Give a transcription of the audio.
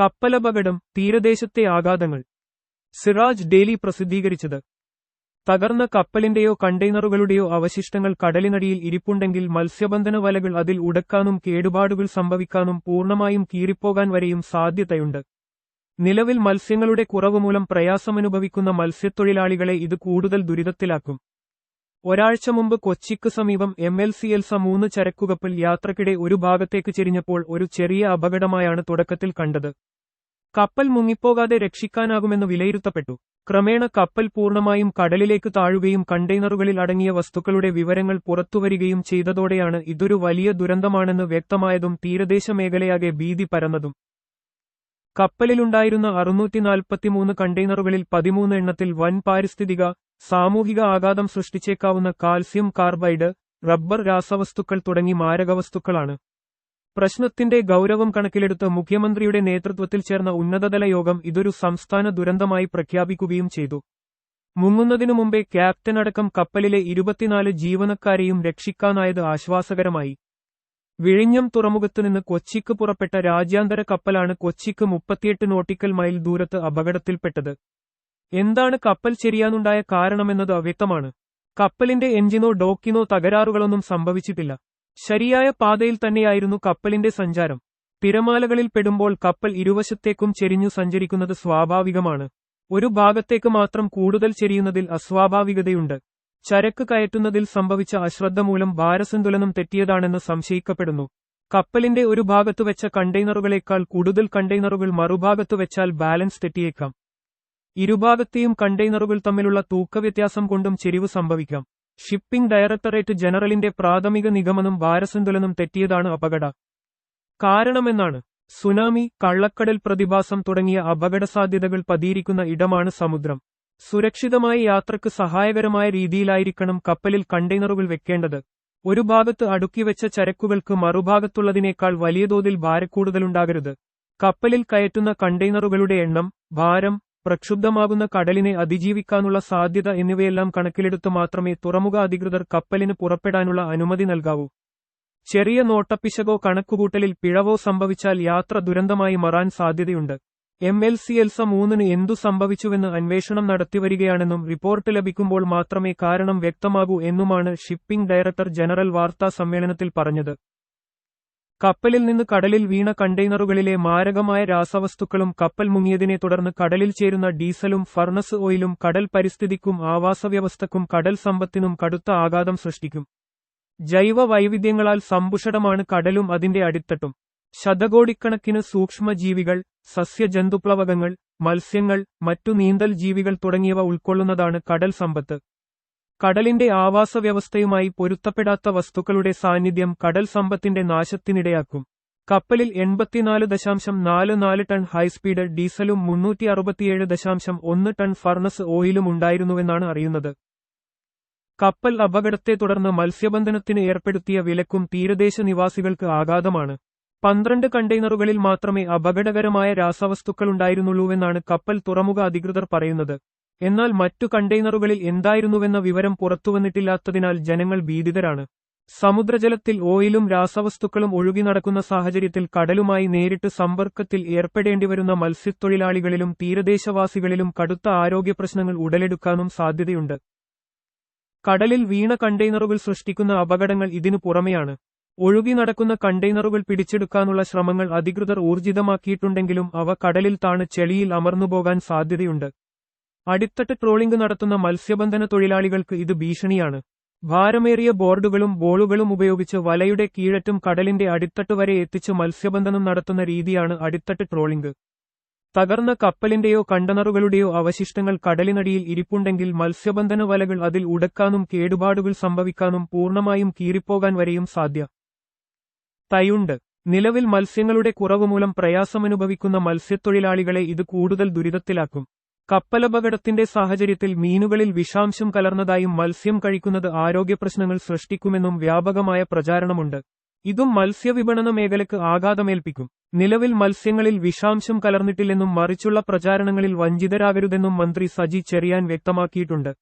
കപ്പലപകടം തീരദേശത്തെ ആഘാതങ്ങൾ. Siraj daily പ്രസിദ്ധീകരിച്ചത്. തകർന്ന കപ്പലിന്റെയോ കണ്ടെയ്നറുകളുടെയോ അവശിഷ്ടങ്ങൾ കടലിനടിയിൽ ഇരിപ്പുണ്ടെങ്കിൽ മത്സ്യബന്ധന വലകൾ അതിൽ ഉടക്കാനും കേടുപാടുകൾ സംഭവിക്കാനും പൂർണമായും കീറിപ്പോകാൻ വരെയും സാധ്യതയുണ്ട്. നിലവിൽ മത്സ്യങ്ങളുടെ കുറവ് മൂലം പ്രയാസമനുഭവിക്കുന്ന മത്സ്യത്തൊഴിലാളികളെ ഇത് കൂടുതൽ ദുരിതത്തിലാക്കും. ഒരാഴ്ച മുമ്പ് കൊച്ചിക്ക് സമീപം എം എൽ സി എൽസ മൂന്ന് ചരക്കുകപ്പൽ യാത്രക്കിടെ ഒരു ഭാഗത്തേക്ക് ചെരിഞ്ഞപ്പോൾ ഒരു ചെറിയ അപകടമായാണ് തുടക്കത്തിൽ കണ്ടത്. കപ്പൽ മുങ്ങിപ്പോകാതെ രക്ഷിക്കാനാകുമെന്ന് വിലയിരുത്തപ്പെട്ടു. ക്രമേണ കപ്പൽ പൂർണമായും കടലിലേക്ക് താഴുകയും കണ്ടെയ്നറുകളിൽ അടങ്ങിയ വസ്തുക്കളുടെ വിവരങ്ങൾ പുറത്തുവരികയും ചെയ്തതോടെയാണ് ഇതൊരു വലിയ ദുരന്തമാണെന്ന് വ്യക്തമായതും തീരദേശ മേഖലയാകെ ഭീതി പരന്നതും. കപ്പലിലുണ്ടായിരുന്ന അറുന്നൂറ്റി നാൽപ്പത്തിമൂന്ന് കണ്ടെയ്നറുകളിൽ പതിമൂന്ന് എണ്ണത്തിൽ വൻ പാരിസ്ഥിതിക സാമൂഹിക ആഘാതം സൃഷ്ടിച്ചേക്കാവുന്ന കാൽസ്യം കാർബൈഡ് റബ്ബർ രാസവസ്തുക്കൾ തുടങ്ങി മാരകവസ്തുക്കളാണ്. പ്രശ്നത്തിന്റെ ഗൌരവം കണക്കിലെടുത്ത് മുഖ്യമന്ത്രിയുടെ നേതൃത്വത്തിൽ ചേർന്ന ഉന്നതതല യോഗം ഇതൊരു സംസ്ഥാന ദുരന്തമായി പ്രഖ്യാപിക്കുകയും ചെയ്തു. മുങ്ങുന്നതിനു മുമ്പേ ക്യാപ്റ്റൻ അടക്കം കപ്പലിലെ ഇരുപത്തിനാല് ജീവനക്കാരെയും രക്ഷിക്കാനായത് ആശ്വാസകരമായി. വിഴിഞ്ഞം തുറമുഖത്തുനിന്ന് കൊച്ചിക്ക് പുറപ്പെട്ട രാജ്യാന്തര കപ്പലാണ് കൊച്ചിക്ക് മുപ്പത്തിയെട്ട് നോട്ടിക്കൽ മൈൽ ദൂരത്ത് അപകടത്തിൽപ്പെട്ടത്. എന്താണ് കപ്പൽ ചെരിയാനുണ്ടായ കാരണമെന്നത് അവ്യക്തമാണ്. കപ്പലിന്റെ എഞ്ചിനോ ഡോക്കിനോ തകരാറുകളൊന്നും സംഭവിച്ചിട്ടില്ല. ശരിയായ പാതയിൽ തന്നെയായിരുന്നു കപ്പലിന്റെ സഞ്ചാരം. തിരമാലകളിൽ പെടുമ്പോൾ കപ്പൽ ഇരുവശത്തേക്കും ചെരിഞ്ഞു സഞ്ചരിക്കുന്നത് സ്വാഭാവികമാണ്. ഒരു ഭാഗത്തേക്ക് മാത്രം കൂടുതൽ ചെരിയുന്നതിൽ അസ്വാഭാവികതയുണ്ട്. ചരക്ക് കയറ്റുന്നതിൽ സംഭവിച്ച അശ്രദ്ധ മൂലം ഭാരസന്തുലനം തെറ്റിയതാണെന്ന് സംശയിക്കപ്പെടുന്നു. കപ്പലിന്റെ ഒരു ഭാഗത്തു വെച്ച കണ്ടെയ്നറുകളേക്കാൾ കൂടുതൽ കണ്ടെയ്നറുകൾ മറുഭാഗത്തു വെച്ചാൽ ബാലൻസ് തെറ്റിയേക്കാം. ഇരുഭാഗത്തെയും കണ്ടെയ്നറുകൾ തമ്മിലുള്ള തൂക്കവ്യത്യാസം കൊണ്ടും ചെരിവ് സംഭവിക്കാം. ഷിപ്പിംഗ് ഡയറക്ടറേറ്റ് ജനറലിന്റെ പ്രാഥമിക നിഗമനം ഭാരസന്തുലനം തെറ്റിയതാണ് അപകട. കാരണമെന്നാണ്. സുനാമി കള്ളക്കടൽ പ്രതിഭാസം തുടങ്ങിയ അപകടസാധ്യതകൾ പതിയിരിക്കുന്ന ഇടമാണ് സമുദ്രം. സുരക്ഷിതമായ യാത്രയ്ക്ക് സഹായകരമായ രീതിയിലായിരിക്കണം കപ്പലിൽ കണ്ടെയ്നറുകൾ വെക്കേണ്ടത്. ഒരു ഭാഗത്ത് അടുക്കിവെച്ച ചരക്കുകൾക്ക് മറുഭാഗത്തുള്ളതിനേക്കാൾ വലിയ തോതിൽ ഭാരക്കൂടുതലുണ്ടാകരുത്. കപ്പലിൽ കയറ്റുന്ന കണ്ടെയ്നറുകളുടെ എണ്ണം ഭാരം പ്രക്ഷുബ്ധമാകുന്ന കടലിനെ അതിജീവിക്കാനുള്ള സാധ്യത എന്നിവയെല്ലാം കണക്കിലെടുത്ത് മാത്രമേ തുറമുഖ അധികൃതർ കപ്പലിന് പുറപ്പെടാനുള്ള അനുമതി നൽകാവൂ. ചെറിയ നോട്ടപ്പിശകോ കണക്കുകൂട്ടലിൽ പിഴവോ സംഭവിച്ചാൽ യാത്ര ദുരന്തമായി മാറാൻ സാധ്യതയുണ്ട്. എം എൽ സി എൽസ മൂന്നിന് എന്തു സംഭവിച്ചുവെന്ന് അന്വേഷണം നടത്തിവരികയാണെന്നും റിപ്പോർട്ട് ലഭിക്കുമ്പോൾ മാത്രമേ കാരണം വ്യക്തമാകൂ എന്നുമാണ് ഷിപ്പിംഗ് ഡയറക്ടർ ജനറൽ വാർത്താ സമ്മേളനത്തിൽ പറഞ്ഞത്. കപ്പലിൽ നിന്ന് കടലിൽ വീണ കണ്ടെയ്നറുകളിലെ മാരകമായ രാസവസ്തുക്കളും കപ്പൽ മുങ്ങിയതിനെ തുടർന്ന് കടലിൽ ചേരുന്ന ഡീസലും ഫർണസ് ഓയിലും കടൽ പരിസ്ഥിതിക്കും ആവാസവ്യവസ്ഥക്കും കടൽ സമ്പത്തിനും കടുത്ത ആഘാതം സൃഷ്ടിക്കും. ജൈവ വൈവിധ്യങ്ങളാൽ സമ്പുഷടമാണ് കടലും അതിന്റെ അടിത്തട്ടും. ശതകോടിക്കണക്കിന് സൂക്ഷ്മജീവികൾ സസ്യജന്തുപ്ലവകങ്ങൾ മത്സ്യങ്ങൾ മറ്റു നീന്തൽ ജീവികൾ തുടങ്ങിയവ ഉൾക്കൊള്ളുന്നതാണ് കടൽ സമ്പത്ത്. കടലിന്റെ ആവാസവ്യവസ്ഥയുമായി പൊരുത്തപ്പെടാത്ത വസ്തുക്കളുടെ സാന്നിധ്യം കടൽ സമ്പത്തിന്റെ നാശത്തിനിടയാക്കും. കപ്പലിൽ എൺപത്തിനാല് ദശാംശം നാല് നാല് ടൺ ഹൈസ്പീഡ് ഡീസലും മുന്നൂറ്റി അറുപത്തിയേഴ് ദശാംശം ഒന്ന് ടൺ ഫർണസ് ഓയിലും ഉണ്ടായിരുന്നുവെന്നാണ് അറിയുന്നത്. കപ്പൽ അപകടത്തെ തുടർന്ന് മത്സ്യബന്ധനത്തിന് ഏർപ്പെടുത്തിയ വിലക്കും തീരദേശ നിവാസികൾക്ക് ആഘാതമാണ്. പന്ത്രണ്ട് കണ്ടെയ്നറുകളിൽ മാത്രമേ അപകടകരമായ രാസവസ്തുക്കൾ രാസവസ്തുക്കളുണ്ടായിരുന്നുള്ളൂവെന്നാണ് കപ്പൽ തുറമുഖ അധികൃതർ പറയുന്നത്. എന്നാൽ മറ്റു കണ്ടെയ്നറുകളിൽ എന്തായിരുന്നുവെന്ന വിവരം പുറത്തുവന്നിട്ടില്ലാത്തതിനാൽ ജനങ്ങൾ ഭീതിതരാണ്. സമുദ്രജലത്തിൽ ഓയിലും രാസവസ്തുക്കളും ഒഴുകി നടക്കുന്ന സാഹചര്യത്തിൽ കടലുമായി നേരിട്ട് സമ്പർക്കത്തിൽ ഏർപ്പെടേണ്ടിവരുന്ന മത്സ്യത്തൊഴിലാളികളിലും തീരദേശവാസികളിലും കടുത്ത ആരോഗ്യ പ്രശ്നങ്ങൾ ഉടലെടുക്കാനും സാധ്യതയുണ്ട്. കടലിൽ വീണ കണ്ടെയ്നറുകൾ സൃഷ്ടിക്കുന്ന അപകടങ്ങൾ ഇതിനു പുറമെയാണ്. ഒഴുകി നടക്കുന്ന കണ്ടെയ്നറുകൾ പിടിച്ചെടുക്കാനുള്ള ശ്രമങ്ങൾ അധികൃതർ ഊർജിതമാക്കിയിട്ടുണ്ടെങ്കിലും അവ കടലിൽ താണ് ചെളിയിൽ അമർന്നുപോകാൻ സാധ്യതയുണ്ട്. അടിത്തട്ട് ട്രോളിംഗ് നടത്തുന്ന മത്സ്യബന്ധന തൊഴിലാളികൾക്ക് ഇത് ഭീഷണിയാണ്. ഭാരമേറിയ ബോർഡുകളും ബോളുകളും ഉപയോഗിച്ച് വലയുടെ കീഴറ്റും കടലിന്റെ അടിത്തട്ട് വരെ എത്തിച്ച് മത്സ്യബന്ധനം നടത്തുന്ന രീതിയാണ് അടിത്തട്ട് ട്രോളിംഗ്. തകർന്ന കപ്പലിന്റെയോ കണ്ടനറുകളുടെയോ അവശിഷ്ടങ്ങൾ കടലിനടിയിൽ ഇരിപ്പുണ്ടെങ്കിൽ മത്സ്യബന്ധന വലകൾ അതിൽ ഉടക്കാനും കേടുപാടുകൾ സംഭവിക്കാനും പൂർണമായും കീറിപ്പോകാൻ വരെയും സാധ്യ. തയുണ്ട്. നിലവിൽ മത്സ്യങ്ങളുടെ കുറവുമൂലം പ്രയാസമനുഭവിക്കുന്ന മത്സ്യത്തൊഴിലാളികളെ ഇത് കൂടുതൽ ദുരിതത്തിലാക്കും. കപ്പലപകടത്തിന്റെ സാഹചര്യത്തിൽ മീനുകളിൽ വിഷാംശം കലർന്നതായും മത്സ്യം കഴിക്കുന്നത് ആരോഗ്യപ്രശ്നങ്ങൾ സൃഷ്ടിക്കുമെന്നും വ്യാപകമായ പ്രചാരണമുണ്ട്. ഇതും മത്സ്യവിപണന മേഖലയ്ക്ക് ആഘാതമേൽപ്പിക്കും. നിലവിൽ മത്സ്യങ്ങളിൽ വിഷാംശം കലർന്നിട്ടില്ലെന്നും മറിച്ചുള്ള പ്രചാരണങ്ങളിൽ വഞ്ചിതരാകരുതെന്നും മന്ത്രി സജി ചെറിയാൻ വ്യക്തമാക്കിയിട്ടുണ്ട്.